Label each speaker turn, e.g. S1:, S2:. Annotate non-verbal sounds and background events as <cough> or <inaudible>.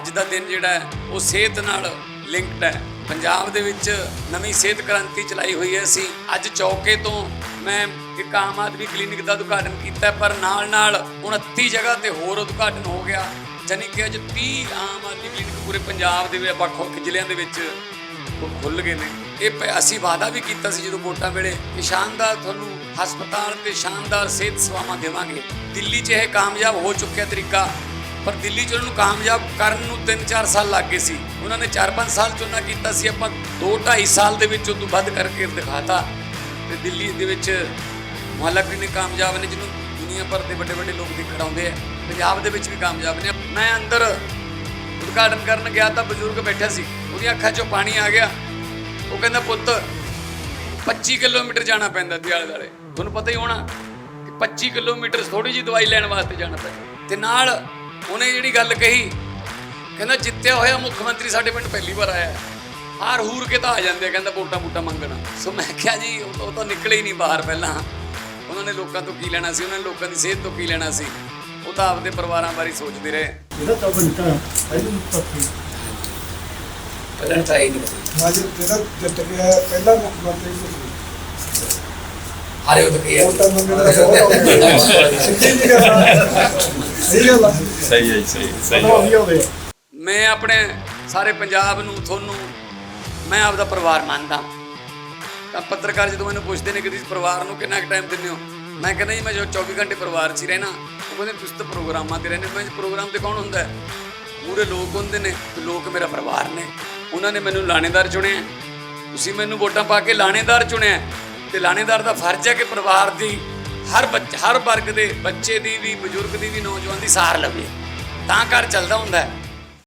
S1: ਅੱਜ ਦਾ ਦਿਨ ਜਿਹੜਾ ਹੈ, ਉਹ ਸਿਹਤ ਨਾਲ ਲਿੰਕਡ ਹੈ। ਪੰਜਾਬ ਦੇ ਵਿੱਚ ਨਵੀਂ ਸਿਹਤ ਕ੍ਰਾਂਤੀ ਚਲਾਈ ਹੋਈ ਹੈ। ਅਸੀਂ ਅੱਜ ਚੌਕੇ ਤੋਂ ਮੈਂ ਇੱਕ ਆਮ ਆਦਮੀ ਕਲੀਨਿਕ ਦਾ ਉਦਘਾਟਨ ਕੀਤਾ ਪਰ ਨਾਲ ਨਾਲ 29 ਜਗ੍ਹਾ ਤੇ ਹੋਰ ਉਦਘਾਟਨ ਹੋ ਗਿਆ। ਜਾਣੀ ਕਿ ਅੱਜ 30 ਆਮ ਆਦਮੀ ਕਲੀਨਿਕ ਪੂਰੇ ਪੰਜਾਬ ਦੇ ਵਿੱਚ, ਵੱਖ ਵੱਖ ਜ਼ਿਲ੍ਹਿਆਂ ਦੇ ਵਿੱਚ ਉਹ ਖੁੱਲ ਗਏ ਨੇ। ਇਹ ਪ- ਅਸੀਂ ਵਾਅਦਾ ਵੀ ਕੀਤਾ ਸੀ ਜਦੋਂ ਵੋਟਾਂ ਵੇਲੇ ਕਿ ਸ਼ਾਨਦਾਰ ਤੁਹਾਨੂੰ ਹਸਪਤਾਲ ਤੇ ਸ਼ਾਨਦਾਰ ਸਿਹਤ ਸੇਵਾਵਾਂ ਦੇਵਾਂਗੇ। ਦਿੱਲੀ 'ਚ ਇਹ ਕਾਮਯਾਬ ਹੋ ਚੁੱਕਿਆ ਤਰੀਕਾ। ਪਰ ਦਿੱਲੀ 'ਚ ਉਹਨਾਂ ਨੂੰ ਕਾਮਯਾਬ ਕਰਨ ਨੂੰ 3-4 ਸਾਲ ਲੱਗ ਗਏ ਸੀ। ਉਹਨਾਂ ਨੇ 4-5 ਸਾਲ ਚੁਣਾ ਕੀਤਾ ਸੀ। ਆਪਾਂ 2-2.5 ਸਾਲ ਦੇ ਵਿੱਚ ਉਦੋਂ ਵੱਧ ਕਰਕੇ ਦਿਖਾਤਾ। ਤੇ ਦਿੱਲੀ ਦੇ ਵਿੱਚ ਮੁਹੱਲਾ ਕਲੀਨਿਕ ਕਾਮਯਾਬ ਨੇ, ਜਿਹਨੂੰ ਦੁਨੀਆ ਭਰ ਦੇ ਵੱਡੇ ਵੱਡੇ ਲੋਕ ਦੇਖਣ ਆਉਂਦੇ ਆ। ਪੰਜਾਬ ਦੇ ਵਿੱਚ ਵੀ ਕਾਮਯਾਬ ਨੇ। ਮੈਂ ਅੰਦਰ ਉਦਘਾਟਨ ਕਰਨ ਗਿਆ ਤਾਂ ਬਜ਼ੁਰਗ ਬੈਠਾ ਸੀ। ਉਹਦੀਆਂ ਅੱਖਾਂ 'ਚੋਂ ਪਾਣੀ ਆ ਗਿਆ। ਉਹ ਕਹਿੰਦਾ, ਪੁੱਤ 25 ਕਿਲੋਮੀਟਰ ਜਾਣਾ ਪੈਂਦਾ ਦਿਆਲੇ ਦਾਲੇ ਤੁਹਾਨੂੰ ਪਤਾ ਹੀ ਹੋਣਾ ਕਿ 25 ਕਿਲੋਮੀਟਰ ਥੋੜੀ ਜੀ ਦਵਾਈ ਲੈਣ ਵਾਸਤੇ ਜਾਣਾ ਪੈਂਦਾ। ਤੇ ਨਾਲ ਉਹਨੇ ਜਿਹੜੀ ਗੱਲ ਕਹੀ ਕਹਿੰਦਾ ਜਿੱਤਿਆ ਹੋਇਆ ਮੁੱਖ ਮੰਤਰੀ ਸਾਡੇ ਪਿੰਡ ਪਹਿਲੀ ਵਾਰ ਆਇਆ। ਹਾਰ ਹੂਰ ਕੇ ਤਾਂ ਆ ਜਾਂਦੇ ਆ, ਕਹਿੰਦਾ ਵੋਟਾਂ ਵੋਟਾਂ ਮੰਗਣ। ਸੋ ਮੈਂ ਕਿਹਾ ਜੀ ਉਹ ਤਾਂ- ਉਹ ਤਾਂ ਨਿਕਲੇ ਹੀ ਨਹੀਂ ਬਾਹਰ ਪਹਿਲਾਂ। ਉਹਨਾਂ ਨੇ ਲੋਕਾਂ ਤੋਂ ਕੀ ਲੈਣਾ ਸੀ? ਉਹਨਾਂ ਨੇ ਲੋਕਾਂ ਦੀ ਸਿਹਤ ਤੋਂ ਕੀ ਲੈਣਾ ਸੀ? ਉਹ ਤਾਂ ਆਪਦੇ ਪਰਿਵਾਰਾਂ ਬਾਰੇ ਸੋਚਦੇ ਰਹੇ।
S2: ਇਹਦਾ ਤਾਂ ਬਣਤਾ ਪਹਿਲਾਂ ਤੱਕ
S1: ਪਹਿਲਾਂ ਤਾਂ ਹੀ ਨਹੀਂ।
S2: ਮਾਜਰ ਜਿਹੜਾ ਜਿੱਤ ਗਿਆ ਪਹਿਲਾ ਮੁੱਖ ਮੰਤਰੀ ਸੀ।
S1: ਹਾਰੇ ਉਹ ਤਾਂ ਕੀ
S2: ਮੰਗਣ ਬਹੁਤ ਹੋ। <laughs> ਸਿੱਧੀ ਜੀ ਗੱਲ ਆ। ਸਹੀ ਗੱਲ ਆ
S3: ਸਹੀ ਹੈ ਸਹੀ ਸਹੀ
S2: ਵੀ ਹੋਵੇ
S1: ਮੈਂ ਆਪਣੇ ਸਾਰੇ ਪੰਜਾਬ ਨੂੰ ਤੁਹਾਨੂੰ ਮੈਂ ਆਪਦਾ ਪਰਿਵਾਰ ਮੰਨਦਾ। ਤਾਂ ਪੱਤਰਕਾਰ ਜਦੋਂ ਮੈਨੂੰ ਪੁੱਛਦੇ ਨੇ ਕਿ ਤੁਸੀਂ ਪਰਿਵਾਰ ਨੂੰ ਕਿੰਨਾ ਟਾਈਮ ਦਿੰਦੇ ਹੋ ਮੈਂ ਕਹਿੰਦਾ ਜੀ ਮੈਂ ਜੋ 24 ਘੰਟੇ ਪਰਿਵਾਰ 'ਚ ਹੀ ਰਹਿਣਾ ਉਹ ਕਹਿੰਦੇ ਤੁਸੀਂ ਤਾਂ ਪ੍ਰੋਗਰਾਮਾਂ ਤੇ ਰਹਿੰਦੇ ਮੈਂ ਜੀ ਪ੍ਰੋਗਰਾਮ ਤੇ ਕੌਣ ਹੁੰਦਾ? ਹੈ ਪੂਰੇ ਲੋਕ ਹੁੰਦੇ ਨੇ ਤੇ ਲੋਕ ਮੇਰਾ ਪਰਿਵਾਰ ਨੇ। ਉਹਨਾਂ ਨੇ ਮੈਨੂੰ ਲਾਣੇਦਾਰ ਚੁਣਿਆ ਤੁਸੀਂ ਮੈਨੂੰ ਵੋਟਾਂ ਪਾ ਕੇ ਲਾਣੇਦਾਰ ਚੁਣਿਆ ਤੇ ਲਾਣੇਦਾਰ ਦਾ ਫਰਜ਼ ਹੈ ਕਿ ਪਰਿਵਾਰ ਦੀ ਹਰ ਬੱਚ, ਹਰ ਵਰਗ ਦੇ ਬੱਚੇ ਦੀ ਵੀ, ਬਜ਼ੁਰਗ ਦੀ ਵੀ, ਨੌਜਵਾਨ ਦੀ ਸਾਰ ਲਵੇ। ਤਾਂ ਘਰ ਚੱਲਦਾ ਹੁੰਦਾ ਹੈ।